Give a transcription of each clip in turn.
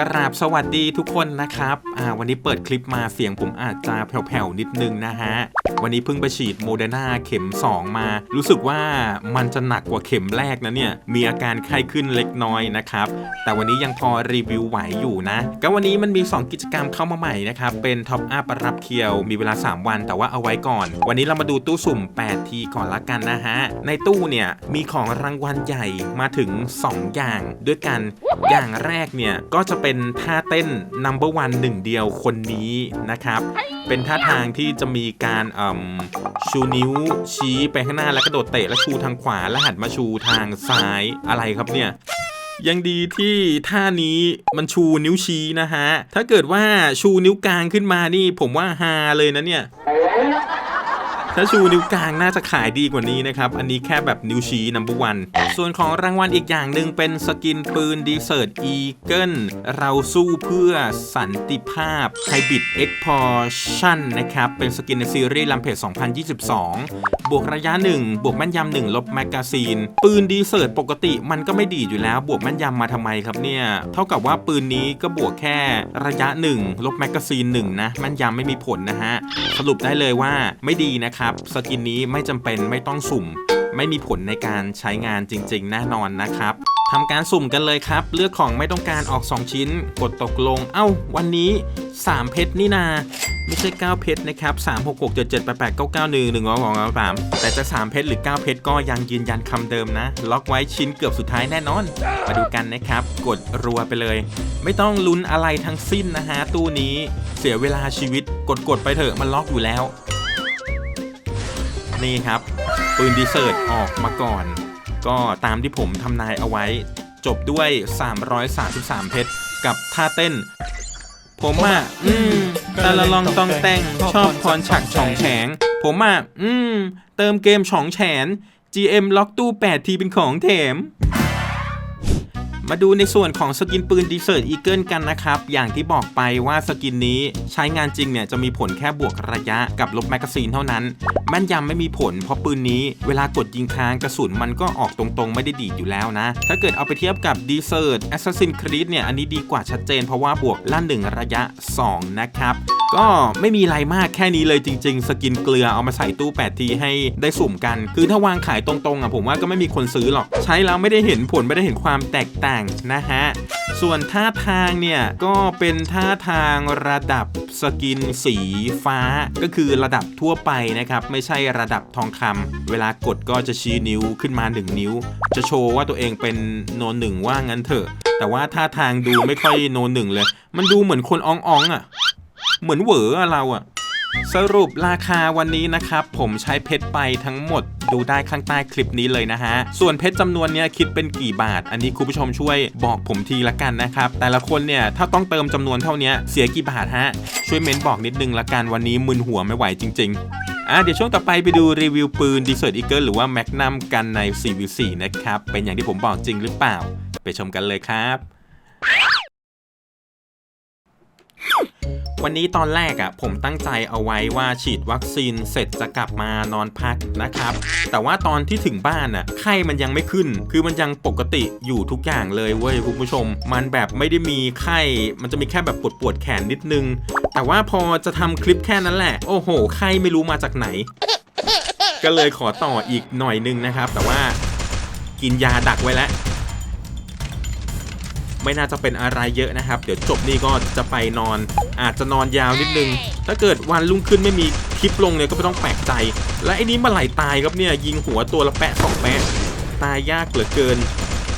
กราบสวัสดีทุกคนนะครับอ่าวันนี้เปิดคลิปมาเสียงผมอาจจะแผ่วๆนิดนึงนะฮะ วันนี้เพิ่งไปฉีดโมเดอร์นาเข็ม 2 มา รู้สึกว่ามันจะหนักกว่าเข็มแรกนะเนี่ย มีอาการไข้ขึ้นเล็กน้อยนะครับ แต่วันนี้ยังพอรีวิวไหวอยู่นะ ก็วันนี้มันมี 2 กิจกรรมเข้ามาใหม่นะครับ เป็นท็อปอัพรับเคียว มีเวลา 3 วันแต่ว่าเอาไว้ก่อน วันนี้เรามาดูตู้สุ่ม 8 ทีก่อนละกันนะฮะ ในตู้เนี่ยมีของรางวัลใหญ่มาถึง 2 อย่างด้วยกัน อย่างแรกเนี่ยก็จะเป็นเป็นท่าเต้น number one หนึ่งเดียวคนนี้นะครับ เป็นท่าทางที่จะมีการชูนิ้วชี้ไปข้างหน้าแล้วกระโดดเตะแล้วชูทางขวาแล้วหันมาชูทางซ้ายอะไรครับเนี่ยยังดีที่ท่านี้มันชูนิ้วชี้นะฮะ ถ้าเกิดว่าชูนิ้วกลางขึ้นมานี่ ผมว่าฮาเลยนะเนี่ย ถ้าชูนิ้วกลางน่าจะขายดีกว่านี้นะครับ อันนี้แค่แบบนิ้วชี้นัมเบอร์วันส่วนของรางวัลอีกอย่างหนึ่งเป็นสกินปืนดีเซ r ร์ตอีเกิลเราสู้เพื่อสันติภาพไฮบิดเอ็กพอร์ชั่นนะครับ เป็นสกินในซีรีส์ลัมเพจ2022 บวกระยะ 1 บวกแม่นยำ1ลบแมกกาซีน ปืนดีเซ r ร์ตปกติมันก็ไม่ดีอยู่แล้ว บวกแม่นยำมาทำไมครับเนี่ย เท่ากับว่าปืนนี้ก็บวกแค่ระยะ 1 ลบแมกกาซีน1นะแม่นยำไม่มีผลนะฮะสรุปได้เลยว่าไม่ดีนะครับสกินนี้ไม่จำเป็นไม่ต้องสุ่ม ไม่มีผลในการใช้งานจริง ๆ แน่นอนนะครับทำการสุ่มกันเลยครับ เลือกของไม่ต้องการออก 2 ชิ้น กดตกลง เอ้า วันนี้ 3 เพชรนี่นา ไม่ใช่ 9 เพชรนะครับ 3 6 6 7 7 8 8 9 9 1 1 2 2 3 แต่จะ 3 เพชรหรือ 9 เพชรก็ยังยืนยันคำเดิมนะ ล็อกไว้ชิ้นเกือบสุดท้ายแน่นอน มาดูกันนะครับ กดรัวไปเลย ไม่ต้องลุ้นอะไรทั้งสิ้นนะฮะ ตู้นี้ เสียเวลาชีวิต กดกดๆไปเถอะ มันล็อกอยู่แล้ว นี่ครับ ปืนดีเซอร์ตออกมาก่อน ก็ตามที่ผมทำนายเอาไว้ จบด้วย 333 เพชร กับท่าเต้น ผมอะอืมตะละลองต้องแต่ง ชอบพรฉักฉองแฉง ผมอะอืม เติมเกมฉองแฉน GM ล็อกตู้ 8 ทีเป็นของแถม มาดูในส่วนของสกินปืนดีเซ r ร์อีเกิลกันนะครับ อย่างที่บอกไปว่าสกินนี้ใช้งานจริงเนี่ยจะมีผลแค่บวกระยะกับลบแมกกาซีนเท่านั้น แม่นยำไม่มีผลเพราะปืนนี้เวลากดยิงค้างกระสุนมันก็ออกตรงๆ ไม่ได้ดีดอยู่แล้วนะ ถ้าเกิดเอาไปเทียบกับดีเซ r ร์ Assassin's Creed เนี่ยอันนี้ดีกว่าชัดเจนเพราะว่าบวกลั่นหนึ่งระยะ 2 นะครับ ก็ไม่มีอะไรมากแค่นี้เลยจริง ๆ สกินเกลือเอามาใส่ตู้ 8 ทีให้ได้สุ่มกัน คือถ้าวางขายตรงๆอะผมว่าก็ไม่มีคนซื้อหรอก ใช้แล้วไม่ได้เห็นผลไม่ได้เห็นความแตกต่างนะฮะ ส่วนท่าทางเนี่ย ก็เป็นท่าทางระดับสกินสีฟ้า ก็คือระดับทั่วไปนะครับ ไม่ใช่ระดับทองคำเวลากดก็จะชี้นิ้วขึ้นมา 1 นิ้ว จะโชว์ว่าตัวเองเป็นโนหนึ่งว่างั้นเถอะ แต่ว่าท่าทางดูไม่ค่อยโนหนึ่งเลย มันดูเหมือนคนอ่องๆอะ เหมือนเหวอะเราอะสรุปราคาวันนี้นะครับ ผมใช้เพชรไปทั้งหมดดูได้ข้างใต้คลิปนี้เลยนะฮะ ส่วนเพชรจำนวนเนี้ยคิดเป็นกี่บาท อันนี้คุณผู้ชมช่วยบอกผมทีละกันนะครับ แต่ละคนเนี่ยถ้าต้องเติมจำนวนเท่านี้เสียกี่บาทฮะ ช่วยเม้นบอกนิดนึงละกันวันนี้มึนหัวไม่ไหวจริง ๆอะเดี๋ยวช่วงต่อไปไปดูรีวิวปืน Desert Eagle หรือว่า Magnum กันใน CVC นะครับ เป็นอย่างที่ผมบอกจริงหรือเปล่า ไปชมกันเลยครับ วันนี้ตอนแรกอะ่ะผมตั้งใจเอาไว้ว่าฉีดวัคซีนเสร็จจะกลับมานอนพักนะครับ แต่ว่าตอนที่ถึงบ้านอะ่ะไข้มันยังไม่ขึ้น คือมันยังปกติอยู่ทุกอย่างเลยเว้ยคุณผู้ชม มันแบบไม่ได้มีไข้ มันจะมีแค่แบบปวดปวดแขนนิดนึง แต่ว่าพอจะทำคลิปแค่นั้นแหละ โอ้โห ไข้ไม่รู้มาจากไหน ก็เลยขอต่ออีกหน่อยนึงนะครับ แต่ว่ากินยาดักไว้แล้ว ไม่น่าจะเป็นอะไรเยอะนะครับ เดี๋ยวจบนี่ก็จะไปนอน อาจจะนอนยาวนิดนึง ถ้าเกิดวันรุ่งขึ้นไม่มีคลิปลงเนี่ยก็ไม่ต้องแปลกใจ และไอ้นี้เมาไหลตายครับเนี่ยยิงหัวตัวละแปะสองแปะตายยากเหลือเกิน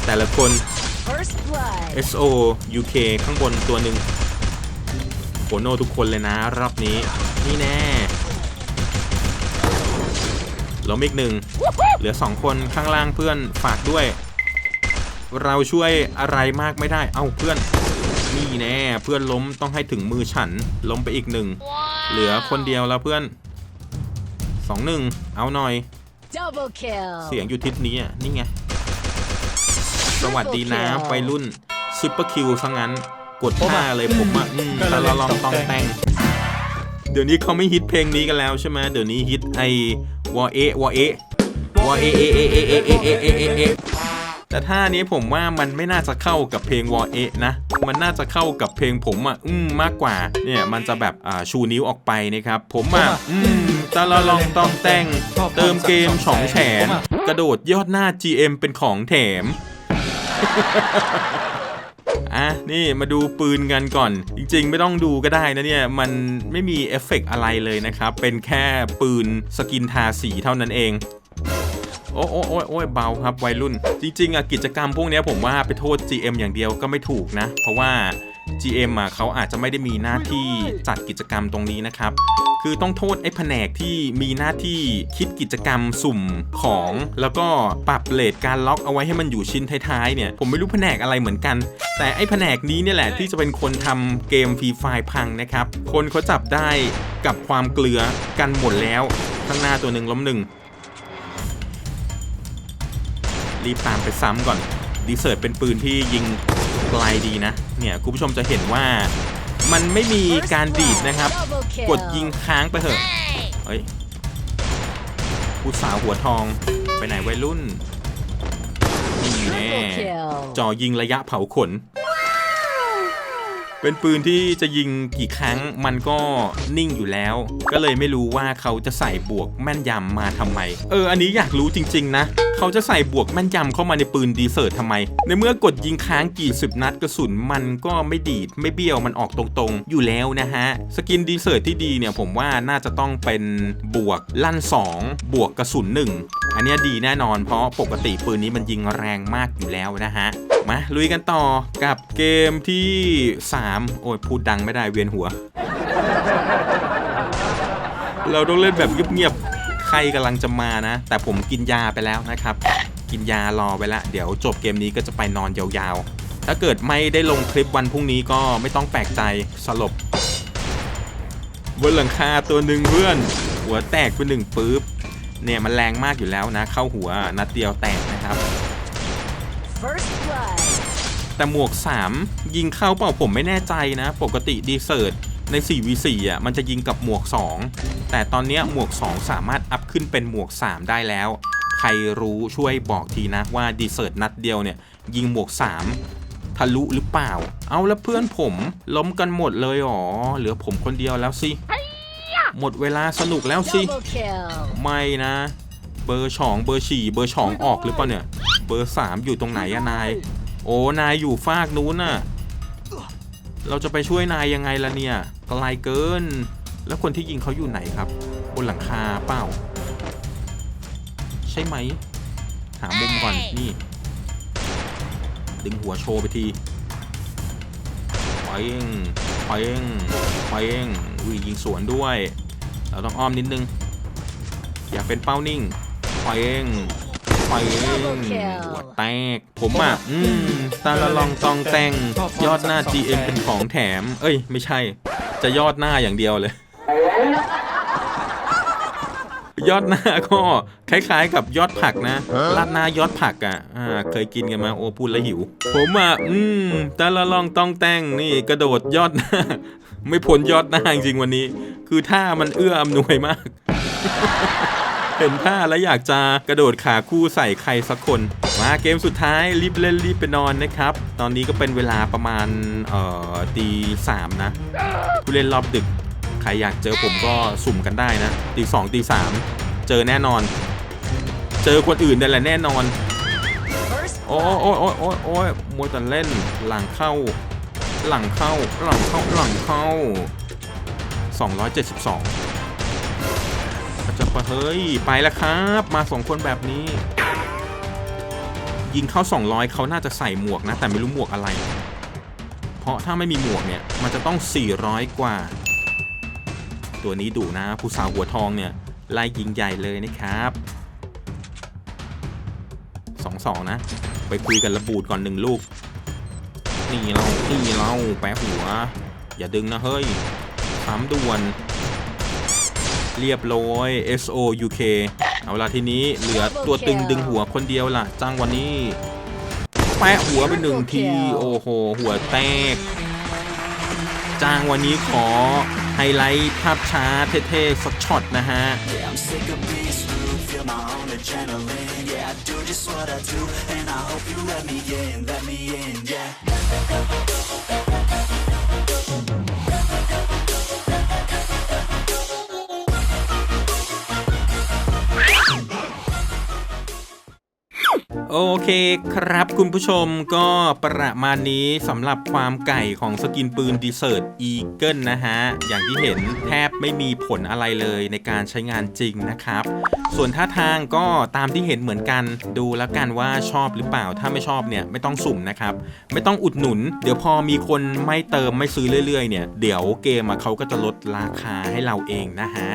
แต่ละคน First blood. SO UK ข้างบนตัวหนึ่งโคโนทุกคนเลยนะรอบนี้ นี่แน่ล้มอีกหนึ่งเหลือสองคนข้างล่างเพื่อนฝากด้วย เราช่วยอะไรมากไม่ได้ เอ้าเพื่อน นี่แน่เพื่อนล้มต้องให้ถึงมือฉัน ล้มไปอีกหนึ่ง เหลือคนเดียวแล้วเพื่อนสองหนึ่งเอาหน่อย Double kill. เสียงอยู่ทิศนี้อะนี่ไง สวัสดีนะวัยรุ่นซุปเปอร์คิวซะงั้น กดท่าเลยผมอะอืมตะละลองตองแต่ง เดี๋ยวนี้เขาไม่ฮิตเพลงนี้กันแล้วใช่ไหมเดี๋ยวนี้ฮิตไอวอเอะวอเอะวอเอะเอะเอะเอะเอะเอะเอะเอะเอะ แต่ท่านี้ผมว่ามันไม่น่าจะเข้ากับเพลงวอเอะนะ มันน่าจะเข้ากับเพลงผมอะอืมมากกว่า เนี่ยมันจะแบบอ่าชูนิ้วออกไปนะครับ ผมอะอืมตะละลองต้องแต่ง เติมเกมฉองแฉนกระโดดยอดหน้า GM เป็นของแถมอะนี่มาดูปืนกันก่อน จริงๆ ไม่ต้องดูก็ได้นะเนี่ย มันไม่มีเอฟเฟกต์อะไรเลยนะครับ เป็นแค่ปืนสกินทาสีเท่านั้นเอง อ้โอ้โอ้โอ้ยเบาครับวัยรุ่น จริง ๆอะกิจกรรมพวกนี้ผมว่าไปโทษ GM อย่างเดียวก็ไม่ถูกนะ เพราะว่า GM อะเขาอาจจะไม่ได้มีหน้าที่จัดกิจกรรมตรงนี้นะครับ คือต้องโทษไอ้แผนกที่มีหน้าที่คิดกิจกรรมสุ่มของ แล้วก็ปรับเลทการล็อกเอาไว้ให้มันอยู่ชิ้นท้ายๆเนี่ยผมไม่รู้แผนกอะไรเหมือนกัน แต่ไอ้แผนกนี้เนี่ยแหละที่จะเป็นคนทำเกมฟรีไฟพังนะครับคนเขาจับได้กับความเกลือกันหมดแล้วข้างหน้าตัวหนึ่งล้มหนึ่ง รีบตามไปซ้ำก่อนดีเซิร์ตเป็นปืนที่ยิงไกลดีนะ เนี่ยคุณผู้ชมจะเห็นว่ามันไม่มีการดีดนะครับ Double kill. กดยิงค้างไปเถอะเฮ้ยผู้สาวหัวทองไปไหนวัยรุ่นนี่แน่ Triple kill. จ่อยิงระยะเผาขน เป็นปืนที่จะยิงกี่ครั้งมันก็นิ่งอยู่แล้ว ก็เลยไม่รู้ว่าเขาจะใส่บวกแม่นยำมาทำไม เออ อันนี้อยากรู้จริง ๆ นะ เขาจะใส่บวกแม่นยำเข้ามาในปืนดีเซอร์ทำไม ในเมื่อกดยิงค้างกี่สิบนัดกระสุนมันก็ไม่ดีด ไม่เบี้ยวมันออกตรงๆ อยู่แล้วนะฮะ สกินดีเซอร์ที่ดีเนี่ยผมว่าน่าจะต้องเป็นบวกลั่น 2 บวกกระสุน 1 อันนี้ดีแน่นอนเพราะปกติปืนนี้มันยิงแรงมากอยู่แล้วนะฮะมาลุยกันต่อกับเกมที่ 3 โอ้ยพูดดังไม่ได้เวียนหัวเราต้องเล่นแบบเงียบ ๆใครกำลังจะมานะ แต่ผมกินยาไปแล้วนะครับ กินยารอไว้แล้วเดี๋ยวจบเกมนี้ก็จะไปนอนยาวๆ ถ้าเกิดไม่ได้ลงคลิปวันพรุ่งนี้ก็ไม่ต้องแปลกใจสลบบนหลังคาตัวหนึ่งเพื่อน หัวแตกไปหนึ่งปุ๊บเนี่ยมันแรงมากอยู่แล้วนะ เข้าหัวนัดเดียวแตกนะครับ First blood. แต่หมวก 3 ยิงเข้าเปล่าผมไม่แน่ใจนะ ปกติดีเซิร์ต ใน 4v4 อะมันจะยิงกับหมวก 2 แต่ตอนเนี้ยหมวก 2 สามารถอัพขึ้นเป็นหมวก 3 ได้แล้ว ใครรู้ช่วยบอกทีนะว่าดีเซิร์ตนัดเดียวเนี่ย ยิงหมวก 3 ทะลุหรือเปล่า เอาแล้วเพื่อนผมล้มกันหมดเลยอ๋อเหลือผมคนเดียวแล้วสิ หมดเวลาสนุกแล้วสิ Double kill. ไม่นะ เบอร์ฉองเบอร์ฉี่เบอร์ฉองออกหรือเปล่าเนี่ย เบอร์สามอยู่ตรงไหนอะนาย โอ้นายอยู่ฟากนู้นน่ะเราจะไปช่วยนายยังไงล่ะเนี่ย ไกลเกิน แล้วคนที่ยิงเขาอยู่ไหนครับ บนหลังคาเปล่า ใช่ไหม หามุมก่อน นี่ ดึงหัวโชว์ไปทีไปเองไปเองไปเองอุ้ยยิงสวนด้วย เราต้องอ้อมนิดนึง อย่าเป็นเป้านิ่งไปเองไปเองหัวแตก ผมอะ อืมตาละลองตองแต่ง ยอดหน้า GM เป็นของแถม เอ้ย ไม่ใช่ จะยอดหน้าอย่างเดียวเลย ยอดหน้าก็คล้ายๆ กับยอดผักนะราดหน้ายอดผักอะอ่าเคยกินกันมาโอ้พูดแล้วหิว ผมอะอืมตะละลองต้องแต่งนี่กระโดดยอดหน้า ไม่พ้นยอดหน้าจริงๆวันนี้ คือท่ามันเอื้ออำนวยมาก เห็นท่าแล้วอยากจะกระโดดขาคู่ใส่ใครสักคน มาเกมสุดท้ายรีบเล่นรีบไปนอนนะครับ ตอนนี้ก็เป็นเวลาประมาณเอ่อตีสามนะผู้เล่นรอบดึก ใครอยากเจอผมก็สุ่มกันได้นะตีสองตีสามเจอแน่นอน เจอคนอื่นนั่นแหละแน่นอน โอ้โอ้โอ้โอ้โอ้ยมัวแต่เล่นหลังเข้า หลังเข้าหลังเข้าหลังเข้า 272 อาจจะปะเฮ้ย ไปแล้วครับ มาสองคนแบบนี้ ยิงเข้า 200 เขาน่าจะใส่หมวกนะ แต่ไม่รู้หมวกอะไร เพราะถ้าไม่มีหมวกเนี่ย มันจะต้อง 400 กว่า ตัวนี้ดุนะ ผู้สาวหัวทองเนี่ย ไล่ยิงใหญ่เลยนะครับสองสองนะ ไปคุยกันระบูดก่อนหนึ่งลูก นี่เรา นี่เรา แปะหัว อย่าดึงนะเฮ้ยสามด่วน เรียบร้อย S O U K เอาละทีนี้เหลือตัวตึงดึงหัวคนเดียวล่ะจังวันนี้ แปะหัวไปหนึ่งที โอ้โห หัวแตก จ้างวันนี้ขอไฮไลท์ภาพช้าเท่ๆสักช็อตนะฮะ feel my own adrenaline. Yeah, I do just what I do, and I hope you let me in, let me in, yeah. โอเคครับคุณผู้ชมก็ประมาณนี้สำหรับความไก่ของสกินปืนดีเซ r ร์ e อีเกิลนะฮะ อย่างที่เห็นแทบไม่มีผลอะไรเลยในการใช้งานจริงนะครับ ส่วนท่าทางก็ตามที่เห็นเหมือนกันดูแล้วกันว่าชอบหรือเปล่าถ้าไม่ชอบเนี่ยไม่ต้องสุ่มนะครับ ไม่ต้องอุดหนุน เดี๋ยวพอมีคนไม่เติมไม่ซื้อเรื่อยๆเนี่ยเดี๋ยวเกมเขาก็จะลดราคาให้เราเองนะฮะ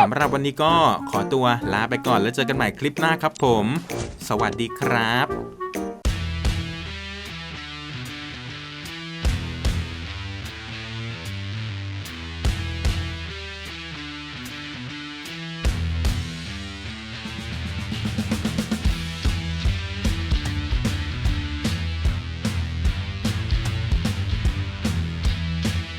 สำหรับวันนี้ก็ขอตัวลาไปก่อนแล้วเจอกันใหม่คลิปหน้าครับผม สวัสดีครับครับ